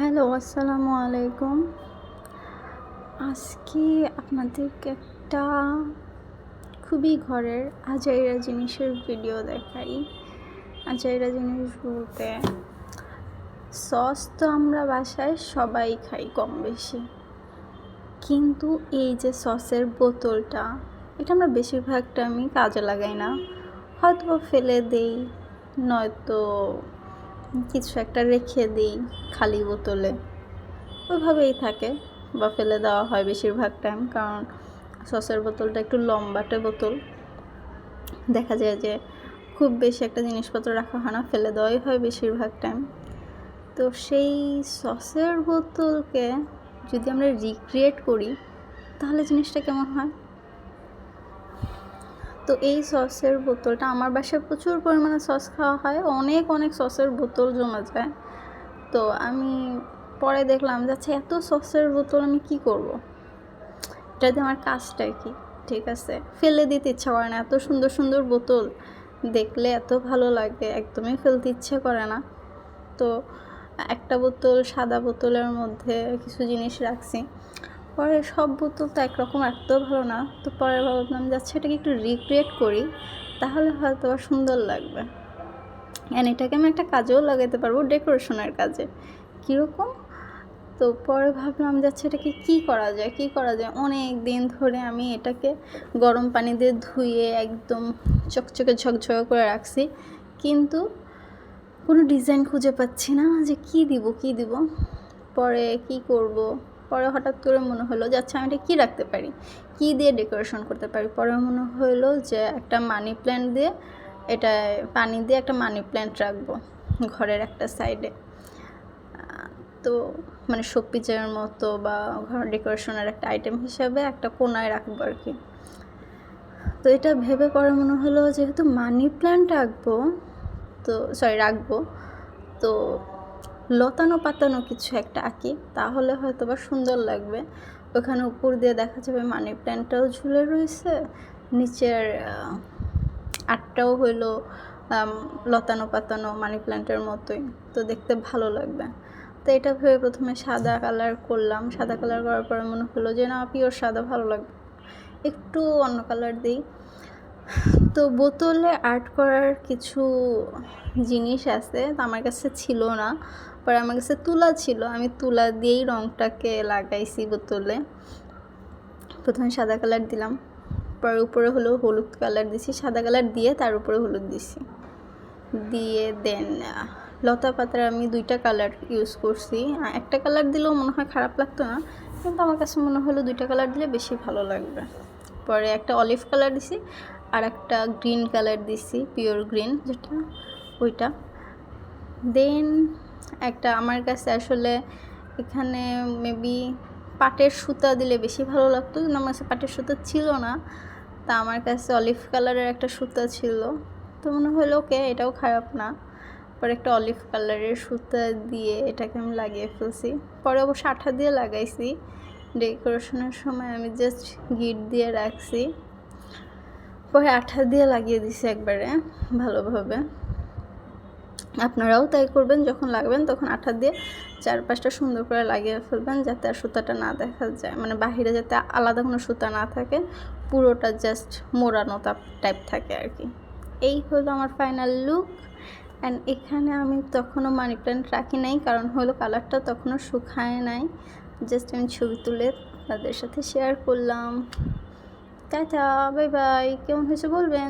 Hello, আসসালামু আলাইকুম। আজকে আপনাদেরকে একটা খুবই ঘরের আজাইরা জিনিসের ভিডিও দেখাই। আজাইরা জিনিস বলতে সস তো আমরা বাসায় সবাই খাই কম বেশি কিন্তু এই যে সসের বোতলটা, এটা আমরা বেশিরভাগটা আমি কাজে লাগাই না। হয়তো ফেলে দেই, নয়তো কিছু একটা রেখে দিই খালি বোতলে। ওইভাবেই থাকে। বা ফেলে দেওয়া হয় বেশিরভাগ টাইম কারণ সসের বোতলটা একটু লম্বাটে বোতল। দেখা যায় যে খুব বেশি একটা জিনিসপত্র রাখা হয় না, ফেলে দেওয়াই হয় বেশিরভাগ টাইম তো সেই সসের বোতলকে যদি আমরা রিক্রিয়েট করি, তাহলে জিনিসটা কেমন হয়? তো এই সসের বোতলটা, আমার বাসায় প্রচুর পরিমাণে সস খাওয়া হয়, অনেক অনেক সসের বোতল জমা যায়। তো আমি পরে দেখলাম যে আচ্ছা এত সসের বোতল আমি কি করব। এটা দিয়ে আমার কাজটা কি? ঠিক আছে। ফেলে দিতে ইচ্ছা করে না, এত সুন্দর সুন্দর বোতল দেখলে এত ভালো লাগে, একদমই ফেলতে ইচ্ছে করে না। তো একটা বোতল, সাদা বোতলের মধ্যে কিছু জিনিস রাখছি। পরে সব বোতল তো একরকম রাখতেও ভালো না। তো পরে ভাবলাম যাচ্ছে এটাকে একটু রিক্রিয়েট করি, তাহলে হয়তো সুন্দর লাগবে। অ্যান্ড এটাকে আমি একটা কাজেও লাগাতে পারব ডেকোরেশনের কাজে। কীরকম? তো পরে ভাবলাম যাচ্ছে এটাকে কী করা যায়, কী করা যায়? অনেক দিন ধরে আমি এটাকে গরম পানি দিয়ে ধুয়ে একদম চকচকে ঝকঝকে করে রাখছি। কিন্তু কোনো ডিজাইন খুঁজে পাচ্ছি না যে কী দিব কী দিব? পরে কি করব? পরে হঠাৎ করে মনে হলো যে আচ্ছা আমি এটা কী রাখতে পারি? কী দিয়ে ডেকোরেশন করতে পারি? পরে মনে হলো যে, একটা মানি প্ল্যান্ট দিয়ে, এটা পানি দিয়ে একটা মানি প্ল্যান্ট রাখব ঘরের একটা সাইডে। তো মানে শোপিজের মতো বা ঘর ডেকোরেশনের একটা আইটেম হিসাবে একটা কোনায় রাখব আর কি। তো এটা ভেবে পরে মনে হলো, যেহেতু মানি প্ল্যান্ট রাখব, তো, সরি, রাখব, তো লতানো পাতানো কিছু একটা আঁকি, তাহলে হয়তো বা সুন্দর লাগবে। ওখানে উপর দিয়ে দেখা যাবে মানি প্ল্যান্টটাও ঝুলে রয়েছে, নিচের আটটাও হইল লতানো পাতানো মানি প্ল্যান্টের মতোই, তো দেখতে ভালো লাগবে। তো এটা ভেবে প্রথমে সাদা কালার করলাম, সাদা কালার করার পরে মনে হলো যে না পিওর সাদা ভালো লাগবে। একটু অন্য কালার দিই। তো বোতলে আর্ট করার কিছু জিনিস আছে আমার কাছে ছিল না। পরে আমার কাছে তুলা ছিল, আমি তুলা দিয়েই রঙটাকে লাগাইছি বোতলে। প্রথমে সাদা কালার দিলাম, পরে উপরে হলো হলুদ কালার দিছি, সাদা কালার দিয়ে তার উপরে হলুদ দিছি। দিয়ে দেন, লতা পাতার আমি দুইটা কালার ইউজ করছি। একটা কালার দিলেও মনে হয় খারাপ লাগতো না, কিন্তু আমার কাছে মনে হলো দুইটা কালার দিলে বেশি ভালো লাগবে। পরে একটা অলিভ কালার দিছি আর একটা গ্রিন কালার দিছি, পিওর গ্রিন যেটা, ওইটা। দেন একটা আমার কাছে আসলে এখানে মেবি পাটের সুতা দিলে বেশি ভালো লাগতো, কিন্তু আমার কাছে পাটের সুতা ছিল না। তা আমার কাছে অলিভ কালারের একটা সুতা ছিল। তো মনে হলো ওকে এটাও খারাপ না। পরে একটা অলিভ কালারের সুতা দিয়ে এটাকে আমি লাগিয়ে ফেলছি। পরে অবশ্য আঠা দিয়ে লাগাইছি। ডেকোরেশনের সময় আমি জাস্ট গিট দিয়ে রাখছি। পরে আঠা দিয়ে লাগিয়ে দিছি একবারে ভালোভাবে। আপনারাও তাই করবেন, যখন লাগবেন তখন আঠা দিয়ে চারপাশটা সুন্দর করে লাগিয়ে ফেলবেন যাতে আর সুতাটা না দেখা যায়। মানে বাহিরে যাতে আলাদা কোনো সুতা না থাকে, পুরোটা জাস্ট মোড়ানো টাইপ থাকে আর কি। এই হলো আমার ফাইনাল লুক অ্যান্ড এখানে আমি তখনও মানি প্ল্যান্ট রাখি নাই, কারণ হলো কালারটা তখনও শুকায় নাই। জাস্ট আমি ছবি তুলে তাদের সাথে শেয়ার করলাম। Tata bye bye. কেমন হয়েছে বলবেন